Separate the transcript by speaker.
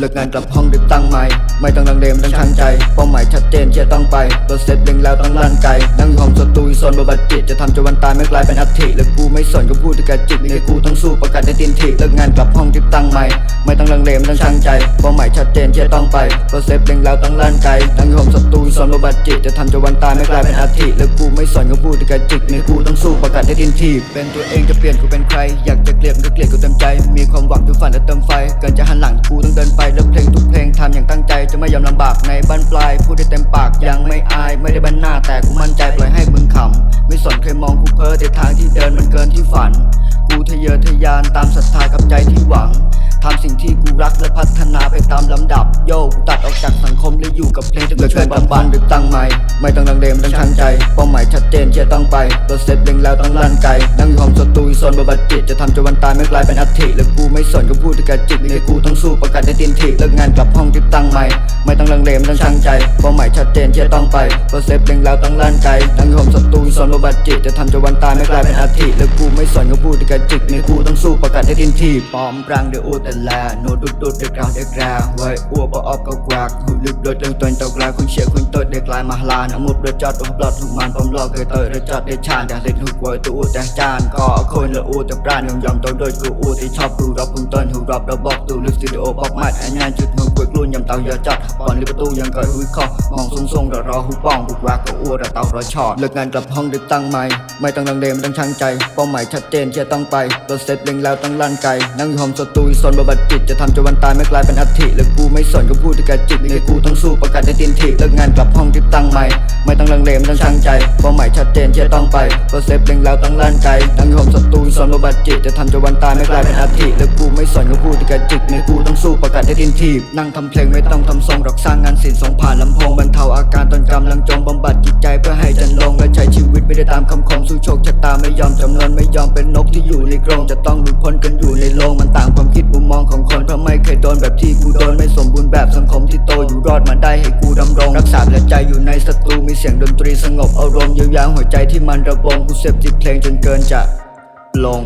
Speaker 1: เลิกงานกลับห้องดึกตั้งใหม่ไม่ต้องลังเลไม่ต้องช่างใจเป้าหมายชัดเจนที่จะต้องไปรถเสร็จเล็งแล้วต้องลั่นไกลนั่งอยู่ห้องส นบบัดจิตจะทำจนวันตายไม่กลายเป็นอัฐิและกูไม่สนก็พูดที่กรจิตในกูต้องสู้ประกาศได้ตีนถีบเลิกงานกลับห้องดึกตั้งใหม่ไม่ต้องลังเลไม่ต้องช่างใจเป้าหมายชัดเจนที่ต้องไปรเสร็จเล็งแล้วต้องลั่นไกลนั่งยู่ห้องสตูดิโซนบบัดจิตจะทำจนวันตายไม่กลายเป็นอัฐิและกูไม่สนก็พูดที่กรจิตในกูต้องสู้ประกาศได้ตีนถีบเป็นตัวเองจะเปลี่ยนกูเป็นใคร อยากจะเกลียดก็เกลียดกูเต็มใจ มีความหวังทุกฝันและเติมไฟเกินจะหันหลังกูต้องเดินไปแล้วเพลงทุกเพลงทำอย่างตั้งใจจะไม่ยอมลำบากในบ้านปลายพูดได้เต็มปากยังไม่อายไม่ได้บันหน้าแต่กูมั่นใจปล่อยให้มึงขำ มันเกินที่ฝัน กูทะเยอทะยานตามศรัทธากับใจที่หวังทำสิ่งที่กูรักและพัฒนาไปตามลำดับ โยกตัดออกจากสังคมและอยู่กับเพลงจะเกิดขึ้นบำบันหรือตั้งใหม่ไม่ต้องลังเลไม่ต้องช่างใจเป้าหมายชัดเจนที่จะต้องไปรถเสร็จเล็งแล้วต้องลั่นไกลนั่งอยู่ห้องสตูดิโซนบบัดจิตจะทำจนวันตายไม่กลายเป็นอัฐิและกูไม่สนก็พูดที่กระจิตในกูต้องสู้ประกาศได้ตีนถีบเลิกงานกลับห้องที่ตั้งใหม่ไม่ต้องลังเลไม่ต้องช่างใจเป้าหมายชัดเจนที่ต้องไปเสร็จเล็งแล้วต้องลั่นไกลนั่งยู่ห้องสตูดิโซนบบัดจิตจะทำจนวันตายไม่กลายเป็นอัฐิและกูไม่สนก็พูดที่กระจิตในกูต้องสู้ประกาศได้ตีนถีบปอมปรางเดืออูแต่แลโนดุดดุดเด็กราวเด็กแราไว้อ้วบออบก็กวากหูลึกโดดเรื่องตัวตกลายคุณเชียคุณตัวเด็กลายมาลานอมุดเรือจอดตัวบลอดทุกมันผมรอเคยเตยเรือจอดได้ชานแต่เล็กทุกวัยตัวแต่จานก็คนละอูแต่ปราณยอมยอมตัวโดยกูอูที่ชอบดูรับพึ่งต้นหูรับเราบอกตูลึกสตูดิโอบอกมัดอันงานจุดหูกวยกลุ่นยำเตาเยอะจัดก่อนลิประตูยังเกิดหุยคอมองทรงทรงๆรอรอหูป้องบุกวากก็อูระเตารอชอดเลิกงานกลับห้องดึกตั้งใหม่ไม่ต้องลังเลไม่ต้องช่างใจเป้าหมายชัดเจนที่จะต้องไปรถเสร็จเล็งแล้วต้องลั่นไกลนั่งอยู่ห้องสตูดิโซนบบัดจิตจะทำจนวันตายไม่กลายเป็นอัฐิและกูไม่สนก็พูดที่กจิตในกูต้องสู้ประกาศได้ตีนถีบเลิกงานกลับห้องที่ตั้งใหม่ไม่ เลไม่ต้งช่างใจเป้าหมายชัดเจนที่จะต้องไปรถเซฟเล็งแล้วต้องลั่นไกลนั่งห้องสตูดิโซนบำบัดจิตจะทำจนวันตายไม่กลายเป็นอัฐิและกูไม่สอนก็พูดที่กระจิตในกูต้องสู้ประกาศได้ตีนถีบนั่งทำเพลงไม่ต้องทำทรงหรอกสร้างงานศิลป์ส่งผ่านลำโพงบรรเทาอาการตอนกำลังจมบำบัดจิตใจเพื่อให้จันลงและใช้ชีวิตไม่ได้ตามคำคมสู้โชคชะตาไม่ยอมจำนนไม่ยอมเป็นนกที่อยู่ในกรงจะต้องหลุดพ้นกันอยู่ในโลงมันต่างความคิดมุมมองของคน นแบบที่กูโดนไม่สมบูรณ์แบบสังคมที่โตอยู่รอดมาได้ให้กูดำรง รักษาและใจอยู่ในสตูมีเสียงดนตรีสงบอารมณ์เยียวยาหัวใจที่มันระบมกูเสพติดเพลงจนเกินจะลง